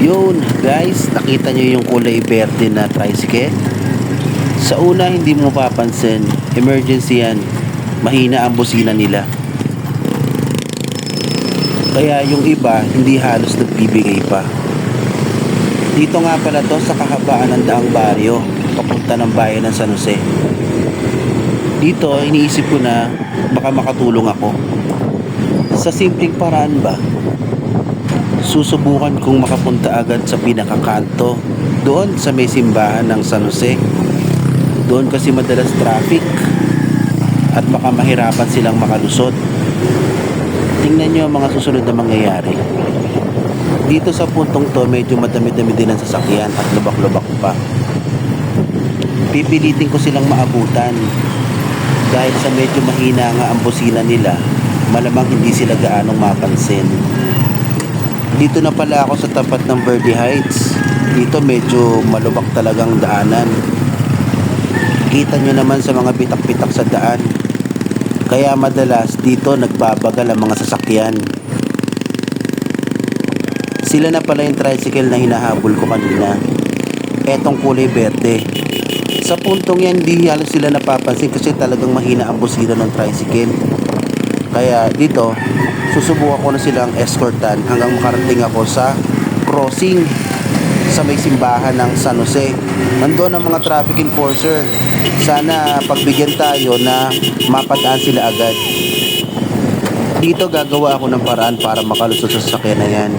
Yun, guys, nakita nyo yung kulay verde na tricycle? Sa una, hindi mo papansin. Emergency yan. Mahina ang busina nila. Kaya yung iba, hindi halos nagbibigay pa. Dito nga pala to sa kahabaan ng daang baryo, papunta ng bayan ng San Jose. Dito, iniisip ko na baka makatulong ako. Sa simpleng paraan ba? Susubukan kong makapunta agad sa pinakakanto doon sa may simbahan ng San Jose. Doon kasi madalas traffic at baka mahirapan silang makalusot. Tingnan nyo ang mga susunod na mangyayari. Dito sa puntong to medyo madami-dami din ang sasakyan at lubak-lubak pa. Pipilitin ko silang maabutan. Dahil sa medyo mahina nga ang busina nila malamang hindi sila gaanong mapansin dito na pala ako sa tapat ng Verde Heights. Dito medyo malubak talagang daanan. Kita nyo naman sa mga pitak-pitak sa daan. Kaya madalas dito nagbabagal ang mga sasakyan. Sila na pala yung tricycle na hinahabol ko kanina. Etong kulay berde. Sa puntong yan, di halos sila napapansin kasi talagang mahina ang busina ng tricycle. Kaya dito, susubukan ko na silang escortan hanggang makarating ako sa crossing sa may simbahan ng San Jose. Nandoon ang mga traffic enforcer. Sana pagbigyan tayo na mapadaan sila agad. Dito gagawa ako ng paraan para makalusot sa sasakyan na yan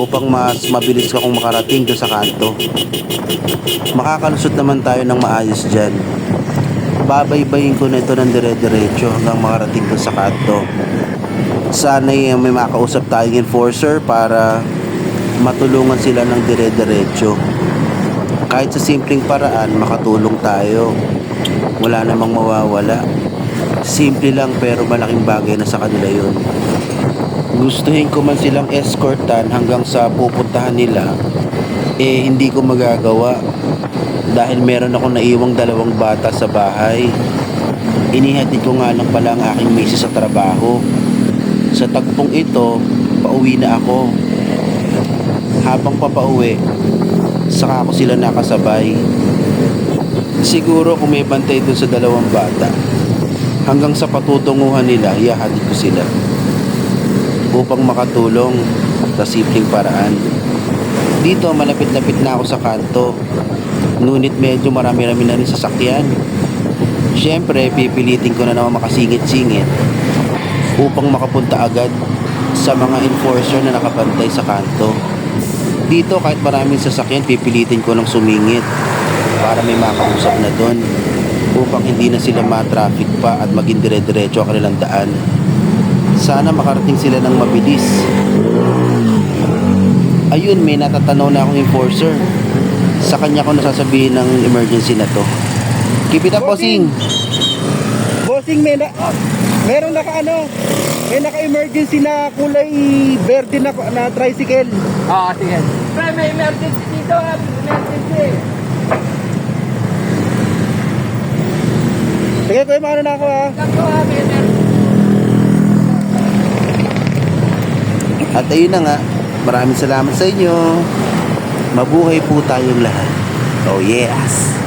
upang mas mabilis ka kung makarating doon sa kanto. Makakalusot naman tayo ng maayos dyan babaybayin ko na ito ng dire-diretso hanggang makarating ko sa kanto. Sana eh, may makausap tayong enforcer para matulungan sila ng dire-diretso. Kahit sa simpleng paraan, makatulong tayo. Wala namang mawawala. Simple lang pero malaking bagay na sa kanila yun. Gustuhin ko man silang escortan hanggang sa pupuntahan nila, eh hindi ko magagawa dahil meron ako naiwang dalawang bata sa bahay. Inihatid ko nga lang pala ang aking misis sa trabaho. Sa tagpong ito, pauwi na ako. Habang papauwi, saka ako sila nakasabay. Siguro kung may bantay dun sa dalawang bata, hanggang sa patutunguhan nila, iyahatid ko sila. Upang makatulong sa simpleng paraan. Dito, malapit-lapit na ako sa kanto. Ngunit medyo marami-rami na rin sasakyan. Siyempre, pipilitin ko na naman makasingit-singit upang makapunta agad sa mga enforcer na nakabantay sa kanto. Dito, kahit maraming sasakyan, pipilitin ko ng sumingit para may makausap na doon upang hindi na sila ma-traffic pa at maging dire-diretso ang kanilang daan. Sana makarating sila ng mabilis. Ayun, may natatanaw na akong enforcer. Sa kanya ko nasasabihin ng emergency na to. Keep it up, bossing! Bossing, may na, meron naka ano, may naka-emergency na kulay verde na, na tricycle. Oo, sige. Pre, may emergency dito. ah. Emergency. Sige, kuya, maano na ako ha. Ikaw ko, ah, may emergency. At ayun na nga, maraming salamat sa inyo. Mabuhay po tayong lahat. Oh yes!